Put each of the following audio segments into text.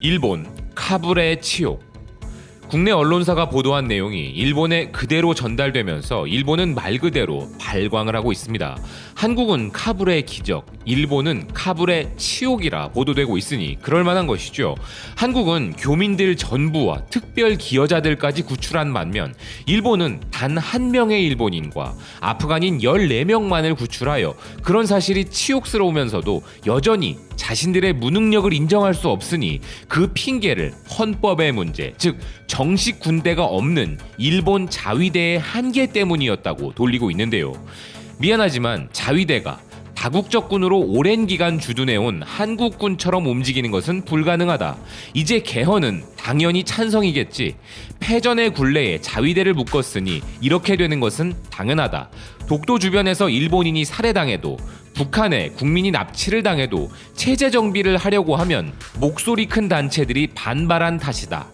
일본 카불의 치욕 국내 언론사가 보도한 내용이 일본에 그대로 전달되면서 일본은 말 그대로 발광을 하고 있습니다. 한국은 카불의 기적, 일본은 카불의 치욕이라 보도되고 있으니 그럴 만한 것이죠. 한국은 교민들 전부와 특별 기여자들까지 구출한 반면 일본은 단 한 명의 일본인과 아프간인 14명만을 구출하여 그런 사실이 치욕스러우면서도 여전히 자신들의 무능력을 인정할 수 없으니 그 핑계를 헌법의 문제, 즉 정식 군대가 없는 일본 자위대의 한계 때문이었다고 돌리고 있는데요. 미안하지만 자위대가 다국적군으로 오랜 기간 주둔해온 한국군처럼 움직이는 것은 불가능하다. 이제 개헌은 당연히 찬성이겠지. 패전의 굴레에 자위대를 묶었으니 이렇게 되는 것은 당연하다. 독도 주변에서 일본인이 살해당해도 북한에 국민이 납치를 당해도 체제 정비를 하려고 하면 목소리 큰 단체들이 반발한 탓이다.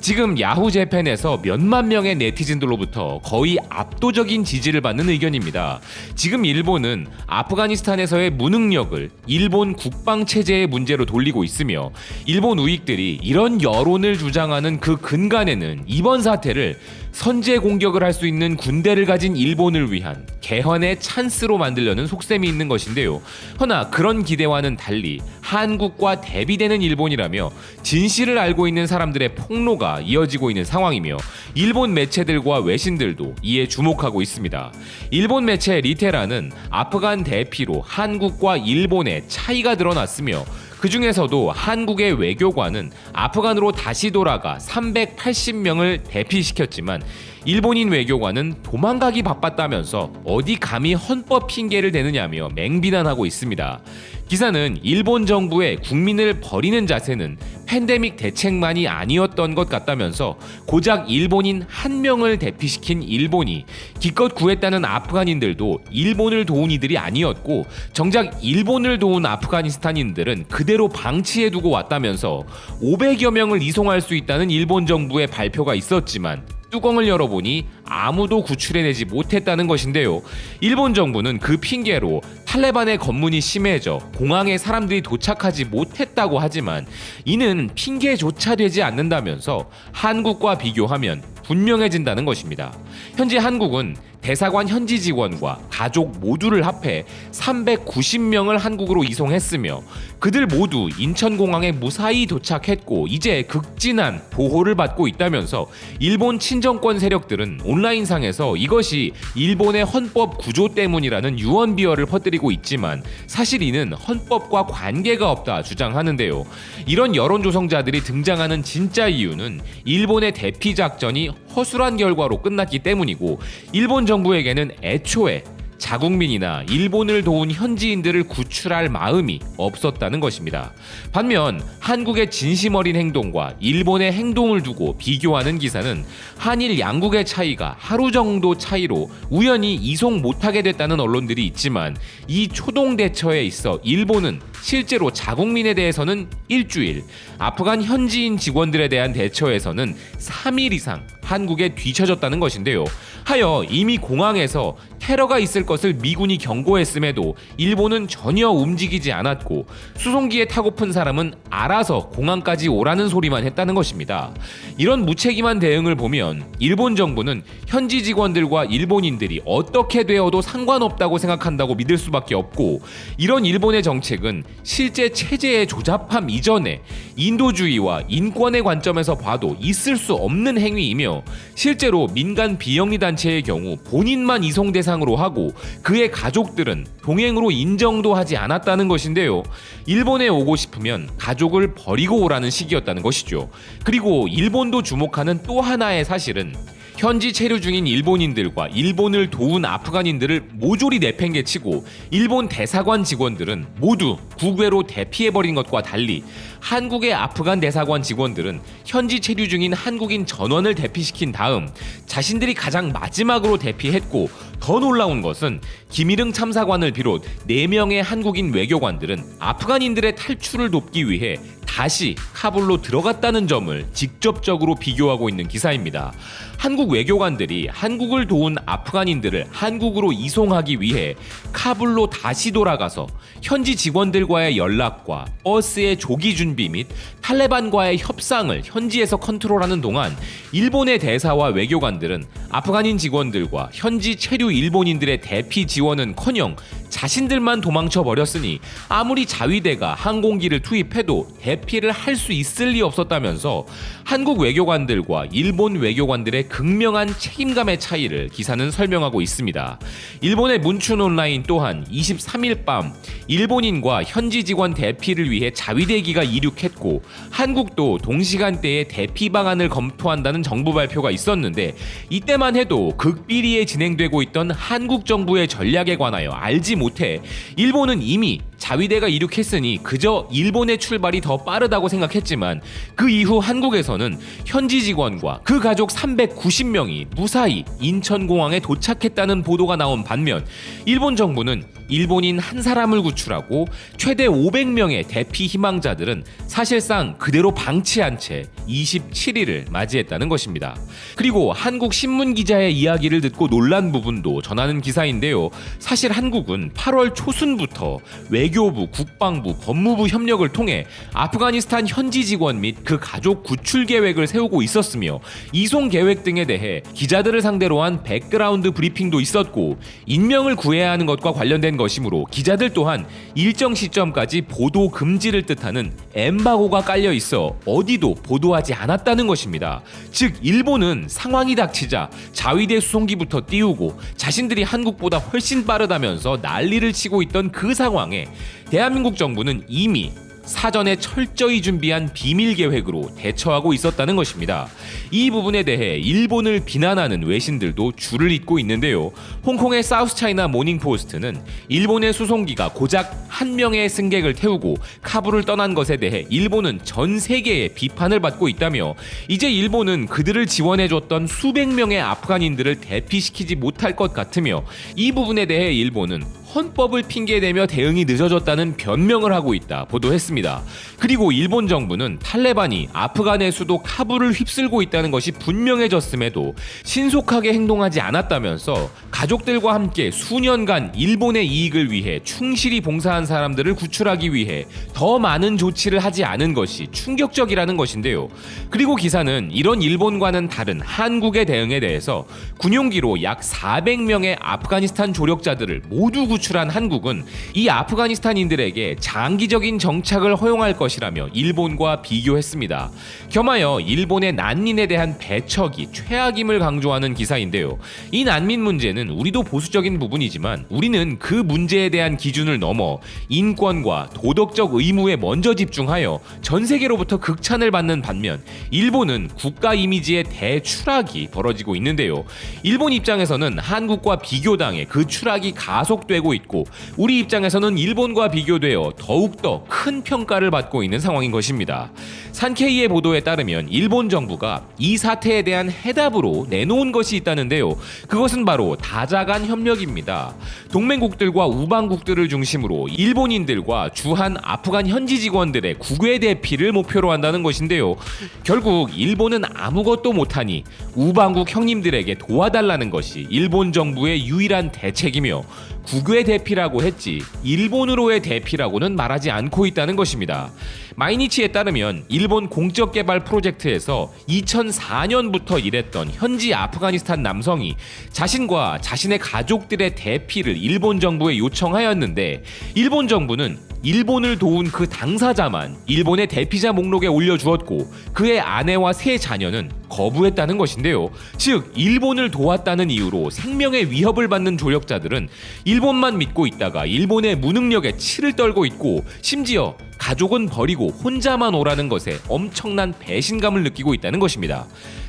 지금 야후 재팬에서 몇만 명의 네티즌들로부터 거의 압도적인 지지를 받는 의견입니다. 지금 일본은 아프가니스탄에서의 무능력을 일본 국방 체제의 문제로 돌리고 있으며 일본 우익들이 이런 여론을 주장하는 그 근간에는 이번 사태를 선제 공격을 할 수 있는 군대를 가진 일본을 위한 개헌의 찬스로 만들려는 속셈이 있는 것인데요. 허나 그런 기대와는 달리 한국과 대비되는 일본이라며 진실을 알고 있는 사람들의 폭로가 이어지고 있는 상황이며 일본 매체들과 외신들도 이에 주목하고 있습니다. 일본 매체 리테라는 아프간 대피로 한국과 일본의 차이가 드러났으며 그 중에서도 한국의 외교관은 아프간으로 다시 돌아가 380명을 대피시켰지만 일본인 외교관은 도망가기 바빴다면서 어디 감히 헌법 핑계를 대느냐며 맹비난하고 있습니다. 기사는 일본 정부의 국민을 버리는 자세는 팬데믹 대책만이 아니었던 것 같다면서 고작 일본인 한 명을 대피시킨 일본이 기껏 구했다는 아프간인들도 일본을 도운 이들이 아니었고 정작 일본을 도운 아프가니스탄인들은 그대로 방치해두고 왔다면서 500여 명을 이송할 수 있다는 일본 정부의 발표가 있었지만 뚜껑을 열어보니 아무도 구출해내지 못했다는 것인데요. 일본 정부는 그 핑계로 탈레반의 검문이 심해져 공항에 사람들이 도착하지 못했다고 하지만 이는 핑계조차 되지 않는다면서 한국과 비교하면 분명해진다는 것입니다. 현재 한국은 대사관 현지 직원과 가족 모두를 합해 390명을 한국으로 이송했으며 그들 모두 인천공항에 무사히 도착했고 이제 극진한 보호를 받고 있다면서 일본 친정권 세력들은 온라인상에서 이것이 일본의 헌법 구조 때문이라는 유언 비어를 퍼뜨리고 있지만 사실 이는 헌법과 관계가 없다 주장하는데요. 이런 여론 조성자들이 등장하는 진짜 이유는 일본의 대피 작전이 허술한 결과로 끝났기 때문이고 일본 정부에게는 애초에 자국민이나 일본을 도운 현지인들을 구출할 마음이 없었다는 것입니다. 반면 한국의 진심 어린 행동과 일본의 행동을 두고 비교하는 기사는 한일 양국의 차이가 하루 정도 차이로 우연히 이송 못하게 됐다는 언론들이 있지만 이 초동 대처에 있어 일본은 실제로 자국민에 대해서는 일주일, 아프간 현지인 직원들에 대한 대처에서는 3일 이상 한국에 뒤처졌다는 것인데요. 하여 이미 공항에서 테러가 있을 것을 미군이 경고했음에도 일본은 전혀 움직이지 않았고 수송기에 타고픈 사람은 알아서 공항까지 오라는 소리만 했다는 것입니다. 이런 무책임한 대응을 보면 일본 정부는 현지 직원들과 일본인들이 어떻게 되어도 상관없다고 생각한다고 믿을 수밖에 없고 이런 일본의 정책은 실제 체제의 조잡함 이전에 인도주의와 인권의 관점에서 봐도 있을 수 없는 행위이며 실제로 민간 비영리 단체의 경우 본인만 이송 대상 으로 하고 그의 가족들은 동행으로 인정도 하지 않았다는 것인데요. 일본에 오고 싶으면 가족을 버리고 오라는 식이었다는 것이죠. 그리고 일본도 주목하는 또 하나의 사실은 현지 체류 중인 일본인들과 일본을 도운 아프간인들을 모조리 내팽개치고 일본 대사관 직원들은 모두 국외로 대피해버린 것과 달리 한국의 아프간 대사관 직원들은 현지 체류 중인 한국인 전원을 대피시킨 다음 자신들이 가장 마지막으로 대피했고 더 놀라운 것은 김일흥 참사관을 비롯 4명의 한국인 외교관들은 아프간인들의 탈출을 돕기 위해 다시 카불로 들어갔다는 점을 직접적으로 비교하고 있는 기사입니다. 한국 외교관들이 한국을 도운 아프간인들을 한국으로 이송하기 위해 카불로 다시 돌아가서 현지 직원들과의 연락과 버스의 조기 준비 및 탈레반과의 협상을 현지에서 컨트롤하는 동안 일본의 대사와 외교관들은 아프간인 직원들과 현지 체류 일본인들의 대피 지원은커녕 자신들만 도망쳐 버렸으니 아무리 자위대가 항공기를 투입해도 대피를 할 수 있을 리 없었다면서 한국 외교관들과 일본 외교관들의 극명한 책임감의 차이를 기사는 설명하고 있습니다. 일본의 문춘 온라인 또한 23일 밤 일본인과 현지 직원 대피를 위해 자위대기가 이륙했고 한국도 동시간대에 대피 방안을 검토한다는 정부 발표가 있었는데 이때만 해도 극비리에 진행되고 있던 한국 정부의 전략에 관하여 알지 못해. 일본은 이미 자위대가 이륙했으니 그저 일본의 출발이 더 빠르다고 생각했지만 그 이후 한국에서는 현지 직원과 그 가족 390명이 무사히 인천공항에 도착했다는 보도가 나온 반면 일본 정부는 일본인 한 사람을 구출하고 최대 500명의 대피 희망자들은 사실상 그대로 방치한 채 27일을 맞이했다는 것입니다. 그리고 한국 신문 기자의 이야기를 듣고 놀란 부분도 전하는 기사인데요. 사실 한국은 8월 초순부터 외 교부, 국방부, 법무부 협력을 통해 아프가니스탄 현지 직원 및 그 가족 구출 계획을 세우고 있었으며 이송 계획 등에 대해 기자들을 상대로 한 백그라운드 브리핑도 있었고 인명을 구해야 하는 것과 관련된 것이므로 기자들 또한 일정 시점까지 보도 금지를 뜻하는 엠바고가 깔려 있어 어디도 보도하지 않았다는 것입니다. 즉 일본은 상황이 닥치자 자위대 수송기부터 띄우고 자신들이 한국보다 훨씬 빠르다면서 난리를 치고 있던 그 상황에 대한민국 정부는 이미 사전에 철저히 준비한 비밀 계획으로 대처하고 있었다는 것입니다. 이 부분에 대해 일본을 비난하는 외신들도 줄을 잇고 있는데요. 홍콩의 사우스차이나 모닝포스트는 일본의 수송기가 고작 한 명의 승객을 태우고 카불을 떠난 것에 대해 일본은 전 세계의 비판을 받고 있다며 이제 일본은 그들을 지원해줬던 수백 명의 아프간인들을 대피시키지 못할 것 같으며 이 부분에 대해 일본은 헌법을 핑계대며 대응이 늦어졌다는 변명을 하고 있다 보도했습니다. 그리고 일본 정부는 탈레반이 아프간의 수도 카불을 휩쓸고 있다는 것이 분명해졌음에도 신속하게 행동하지 않았다면서 가족들과 함께 수년간 일본의 이익을 위해 충실히 봉사한 사람들을 구출하기 위해 더 많은 조치를 하지 않은 것이 충격적이라는 것인데요. 그리고 기사는 이런 일본과는 다른 한국의 대응에 대해서 군용기로 약 400명의 아프가니스탄 조력자들을 모두 구출 구출한 한국은 이 아프가니스탄인들에게 장기적인 정착을 허용할 것이라며 일본과 비교했습니다. 겸하여 일본의 난민에 대한 배척이 최악임을 강조하는 기사인데요. 이 난민 문제는 우리도 보수적인 부분이지만 우리는 그 문제에 대한 기준을 넘어 인권과 도덕적 의무에 먼저 집중하여 전 세계로부터 극찬을 받는 반면 일본은 국가 이미지의 대추락이 벌어지고 있는데요. 일본 입장에서는 한국과 비교당해 그 추락이 가속되고 있고 우리 입장에서는 일본과 비교되어 더욱더 큰 평가를 받고 있는 상황인 것입니다. 산케이의 보도에 따르면 일본 정부가 이 사태에 대한 해답으로 내놓은 것이 있다는데요. 그것은 바로 다자간 협력입니다. 동맹국들과 우방국들을 중심으로 일본인들과 주한 아프간 현지 직원들의 국외 대피를 목표로 한다는 것인데요. 결국 일본은 아무것도 못하니 우방국 형님들에게 도와달라는 것이 일본 정부의 유일한 대책이며 국외 대피라고 했지 일본으로의 대피라고는 말하지 않고 있다는 것입니다. 마이니치에 따르면 일본 공적 개발 프로젝트에서 2004년부터 일했던 현지 아프가니스탄 남성이 자신과 자신의 가족들의 대피를 일본 정부에 요청하였는데 일본 정부는 일본을 도운 그 당사자만 일본의 대피자 목록에 올려주었고 그의 아내와 세 자녀는 거부했다는 것인데요. 즉 일본을 도왔다는 이유로 생명의 위협을 받는 조력자들은 일본만 믿고 있다가 일본의 무능력에 치를 떨고 있고 심지어 가족은 버리고 혼자만 오라는 것에 엄청난 배신감을 느끼고 있다는 것입니다.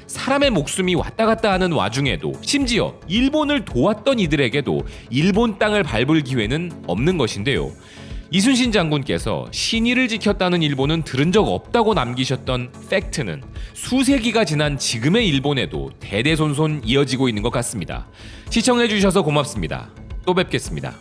사람의 목숨이 왔다 갔다 하는 와중에도 심지어 일본을 도왔던 이들에게도 일본 땅을 밟을 기회는 없는 것인데요. 이순신 장군께서 신의를 지켰다는 일본은 들은 적 없다고 남기셨던 팩트는 수세기가 지난 지금의 일본에도 대대손손 이어지고 있는 것 같습니다. 시청해주셔서 고맙습니다. 또 뵙겠습니다.